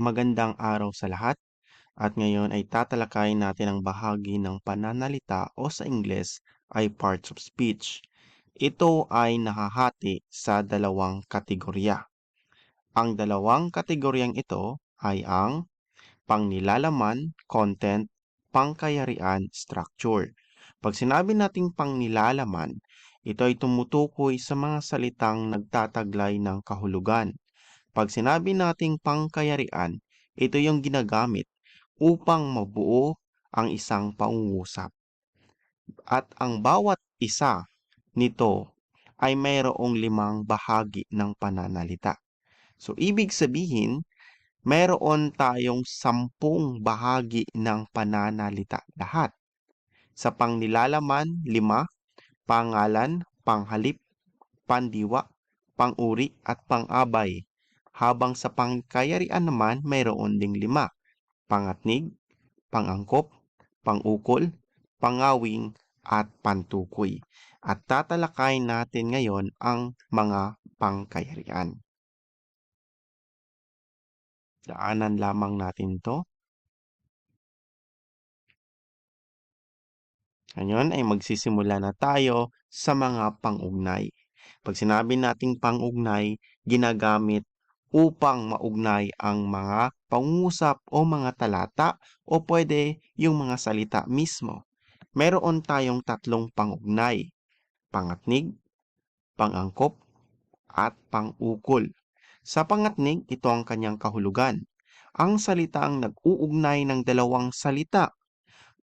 Magandang araw sa lahat at ngayon ay tatalakayin natin ang bahagi ng pananalita o sa Ingles ay parts of speech. Ito ay nahahati sa dalawang kategorya. Ang dalawang kategoryang ito ay ang pangnilalaman, content, pangkayarian, structure. Pag sinabi nating pangnilalaman, ito ay tumutukoy sa mga salitang nagtataglay ng kahulugan. Pag sinabi nating pangkayarian, ito yung ginagamit upang mabuo ang isang pangungusap. At ang bawat isa nito ay mayroong limang bahagi ng pananalita. So, ibig sabihin, mayroon tayong sampung bahagi ng pananalita lahat. Sa pangnilalaman, lima, pangalan, panghalip, pandiwa, panguri at pangabay. Habang sa pangkayarian naman, mayroon ding lima. Pangatnig, pangangkop, pangukol, pangawing, at pantukoy. At tatalakayin natin ngayon ang mga pangkayarian. Daanan lamang natin to. Ngayon ay magsisimula na tayo sa mga pangugnay. Pag sinabi nating pangugnay, ginagamit upang maugnay ang mga pangungusap o mga talata o pwede yung mga salita mismo. Meron tayong tatlong pangugnay, pangatnig, pangangkop, at pangukol. Sa pangatnig, ito ang kanyang kahulugan. Ang salitang nag-uugnay ng dalawang salita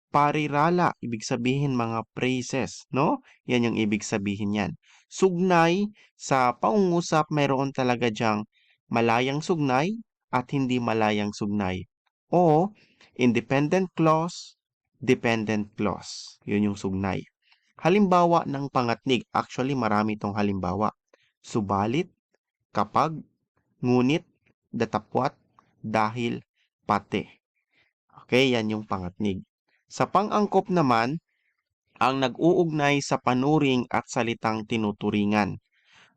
parirala, ibig sabihin mga phrases, no? Yan yung ibig sabihin yan. Sugnay, sa pangungusap, mayroon talaga diyang malayang sugnay at hindi malayang sugnay. O independent clause, dependent clause. Yun yung sugnay. Halimbawa ng pangatnig, actually marami itong halimbawa. Subalit, kapag, ngunit, datapwat, dahil, pati. Okay, yan yung pangatnig. Sa pang-angkop naman, ang nag-uugnay sa panuring at salitang tinuturingan.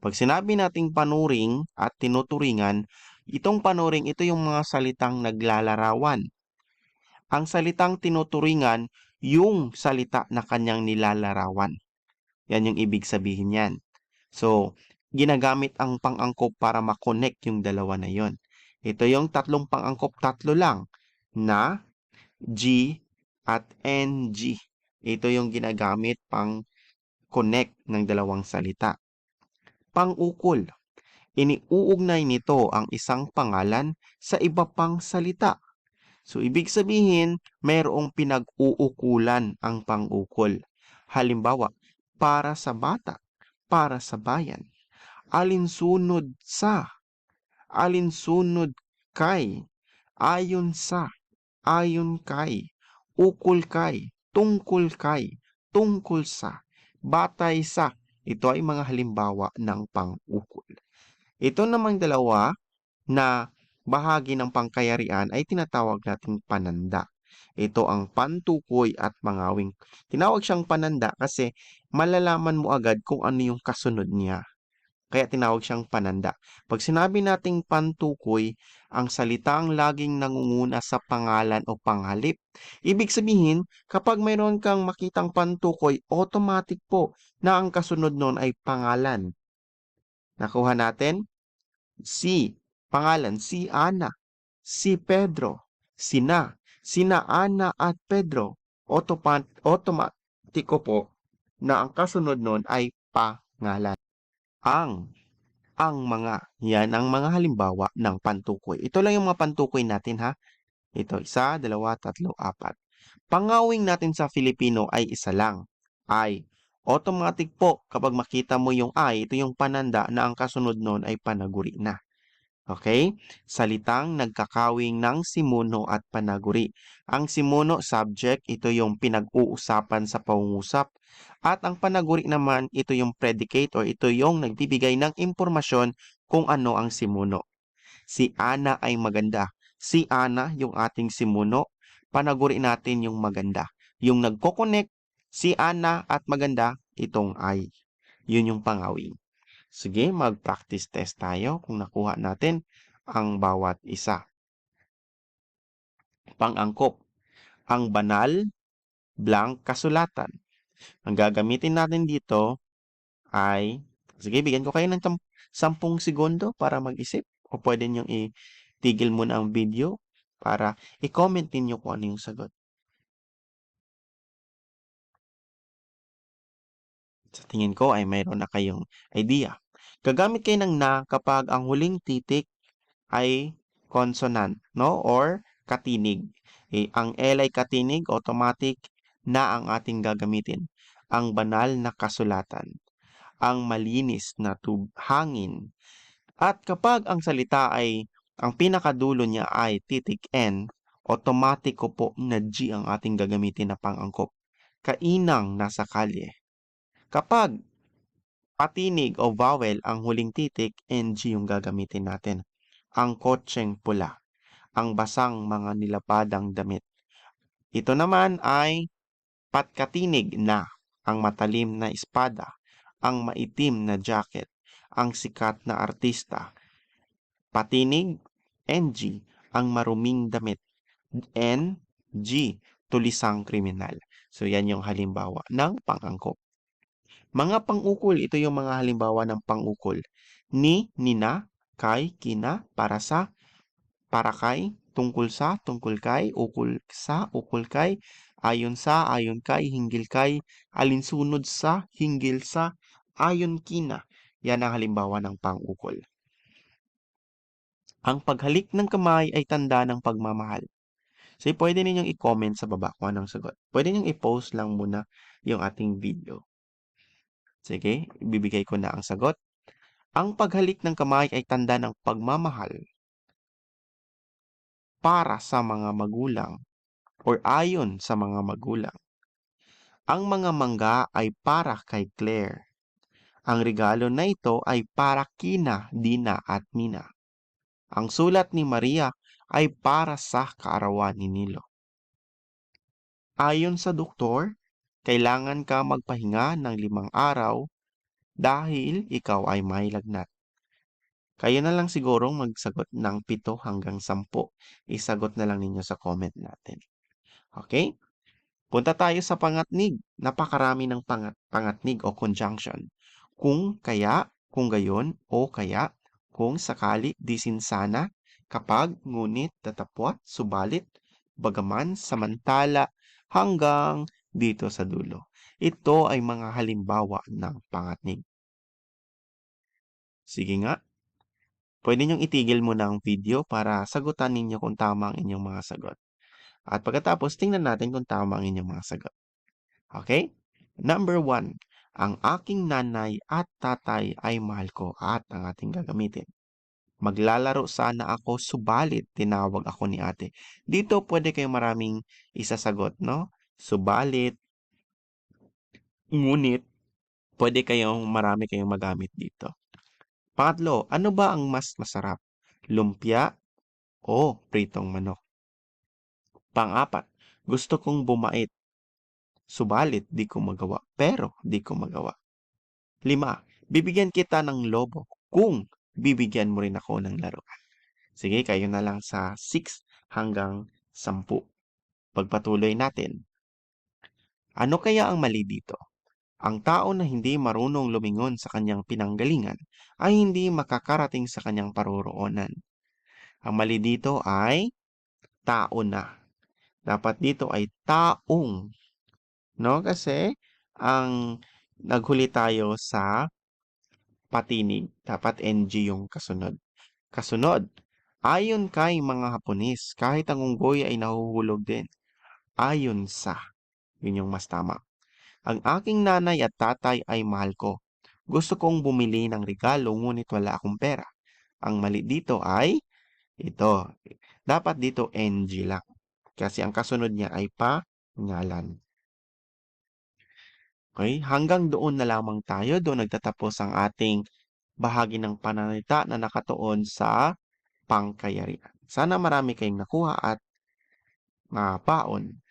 Pag sinabi nating panuring at tinuturingan, itong panuring ito yung mga salitang naglalarawan. Ang salitang tinuturingan, yung salita na kanyang nilalarawan. Yan yung ibig sabihin yan. So, ginagamit ang pang-angkop para makonect yung dalawa na yon. Ito yung tatlong pang-angkop, tatlo lang na G at NG. Ito yung ginagamit pang connect ng dalawang salita. Pang-ukol. Iniuugnay nito ang isang pangalan sa iba pang salita. So, ibig sabihin, mayroong pinag-uukulan ang pang-ukol. Halimbawa, para sa bata, para sa bayan. Alinsunod sa, alinsunod kay, ayon sa, ayon kay, ukol kay, tungkol kay, tungkol sa, batay sa. Ito ay mga halimbawa ng pang-ukol. Ito namang dalawa na bahagi ng pangkayarian ay tinatawag nating pananda. Ito ang pantukoy at mangawing. Tinawag siyang pananda kasi malalaman mo agad kung ano yung kasunod niya. Kaya tinawag siyang pananda. Pag sinabi nating pantukoy, ang salitang laging nangunguna sa pangalan o panghalip. Ibig sabihin, kapag mayroon kang makitang pantukoy, automatic po na ang kasunod nun ay pangalan. Nakuha natin? Si, pangalan, si Ana, si Pedro, sina, sina Ana at Pedro. Automatiko po na ang kasunod nun ay pangalan ang ang mga yan ang mga halimbawa ng pantukoy. Ito lang yung mga pantukoy natin ha. Ito isa, dalawa, tatlo, apat. Pangawing natin sa Filipino ay isa lang. Ay automatic po kapag makita mo yung ay, ito yung pananda na ang kasunod nun ay panaguri na. Okay? Salitang nagkakawing ng simuno at panaguri. Ang simuno subject, ito yung pinag-uusapan sa pangungusap. At ang panaguri naman, ito yung predicate o ito yung nagbibigay ng impormasyon kung ano ang simuno. Si Ana ay maganda. Si Ana, yung ating simuno, panaguri natin yung maganda. Yung nagko-connect, si Ana at maganda, itong ay. Yun yung pangawing. Sige, mag-practice test tayo kung nakuha natin ang bawat isa. pang-angkop. Ang banal, blank kasulatan. Ang gagamitin natin dito ay, sige, bigyan ko kayo ng tam- 10 segundo para mag-isip o pwede niyong itigil muna ang video para i-comment ninyo kung ano yung sagot. Sa tingin ko ay mayroon na kayong idea. Gagamit kayo ng na kapag ang huling titik ay consonant, no? Or katinig. Eh, ang L ay katinig, automatic na ang ating gagamitin. Ang banal na kasulatan. Ang malinis na tub hangin. At kapag ang salita ay, ang pinakadulo niya ay titik N, automatic ko po na G ang ating gagamitin na pang-angkop. Kainang nasa kalye. Kapag patinig o vowel ang huling titik, NG yung gagamitin natin. Ang kotseng pula. Ang basang mga nilapadang damit. Ito naman ay patkatinig na. Ang matalim na espada. Ang maitim na jacket. Ang sikat na artista. Patinig, NG. Ang maruming damit. NG. Tulisang kriminal. So yan yung halimbawa ng pangangkop. Mga pangukol, ito yung mga halimbawa ng pangukol. Ni, nina, kay, kina, para sa, para kay, tungkol sa, tungkol kay, ukol sa, ukol kay, ayon sa, ayon kay, hinggil kay, alinsunod sa, hinggil sa, ayon kina. Yan ang halimbawa ng pangukol. Ang paghalik ng kamay ay tanda ng pagmamahal. So, pwede ninyong i-comment sa baba kung anong sagot. Pwede ninyong i-post lang muna yung ating video. Sige, ibibigay ko na ang sagot. Ang paghalik ng kamay ay tanda ng pagmamahal para sa mga magulang or ayon sa mga magulang. Ang mga mangga ay para kay Claire. Ang regalo na ito ay para kina Dina at Mina. Ang sulat ni Maria ay para sa kaarawan ni Nilo. Ayon sa doktor, kailangan ka magpahinga ng limang araw dahil ikaw ay may lagnat. Kayo na lang sigurong magsagot ng pito hanggang sampo. Isagot na lang ninyo sa comment natin. Okay? Punta tayo sa pangatnig. Napakarami ng pangat pangatnig o conjunction. Kung kaya, kung gayon, o kaya, kung sakali, disin sana, kapag, ngunit, tatapwat, subalit, bagaman, samantala, hanggang dito sa dulo. Ito ay mga halimbawa ng pangatnig. Sige nga. Pwede niyong itigil muna ang video para sagutan ninyo kung tama ang inyong mga sagot. At pagkatapos, tingnan natin kung tama ang inyong mga sagot. Okay? Number one, ang aking nanay at tatay ay mahal ko at ang ating gagamitin. Maglalaro sana ako subalit tinawag ako ni ate. Dito pwede kayong maraming isasagot, no? Subalit, ngunit, pwede kayong marami kayong magamit dito. Pangatlo, ano ba ang mas masarap? Lumpia o pritong manok? Pang-apat, gusto kong bumait. Subalit, di ko magawa. Pero, di ko magawa. Lima, bibigyan kita ng lobo kung bibigyan mo rin ako ng laruan. Sige, kayo na lang sa 6 hanggang 10. Pagpatuloy natin. Ano kaya ang mali dito? Ang tao na hindi marunong lumingon sa kanyang pinanggalingan ay hindi makakarating sa kanyang paroroonan. Ang mali dito ay tao na. Dapat dito ay taong. No? Kasi ang naghuli tayo sa patinig. Dapat NG yung kasunod. Kasunod. Ayon kay mga Hapones, kahit ang unggoy ay nahuhulog din. Ayon sa. Yun yung mas tama. Ang aking nanay at tatay ay mahal ko. Gusto kong bumili ng regalo ngunit wala akong pera. Ang mali dito ay ito. Dapat dito NG lang. Kasi ang kasunod niya ay pangalan. Okay? Hanggang doon na lamang tayo. Doon nagtatapos ang ating bahagi ng pananalita na nakatuon sa pangkayarian. Sana marami kayong nakuha at mapaon